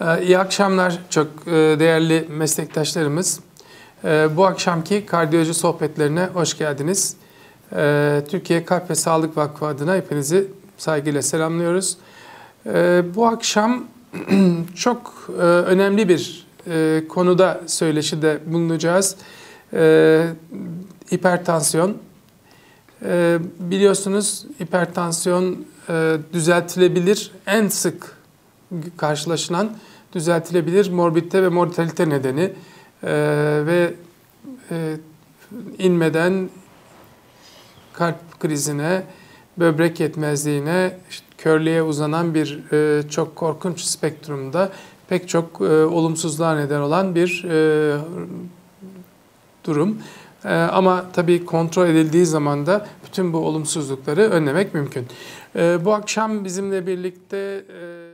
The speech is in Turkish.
Ee, İyi akşamlar çok e, değerli meslektaşlarımız. Ee, Bu akşamki kardiyoloji sohbetlerine hoş geldiniz. Ee, Türkiye Kalp ve Sağlık Vakfı adına hepinizi saygıyla selamlıyoruz. Bu akşam çok e, önemli bir e, konuda söyleşide bulunacağız. Hipertansiyon. Biliyorsunuz hipertansiyon düzeltilebilir en sık karşılaşılan düzeltilebilir morbidite ve mortalite nedeni e, ve e, inmeden kalp krizine, böbrek yetmezliğine, işte körlüğe uzanan bir e, çok korkunç spektrumda pek çok e, olumsuzluğa neden olan bir e, durum. E, ama tabii kontrol edildiği zaman da bütün bu olumsuzlukları önlemek mümkün. E, bu akşam bizimle birlikte... E,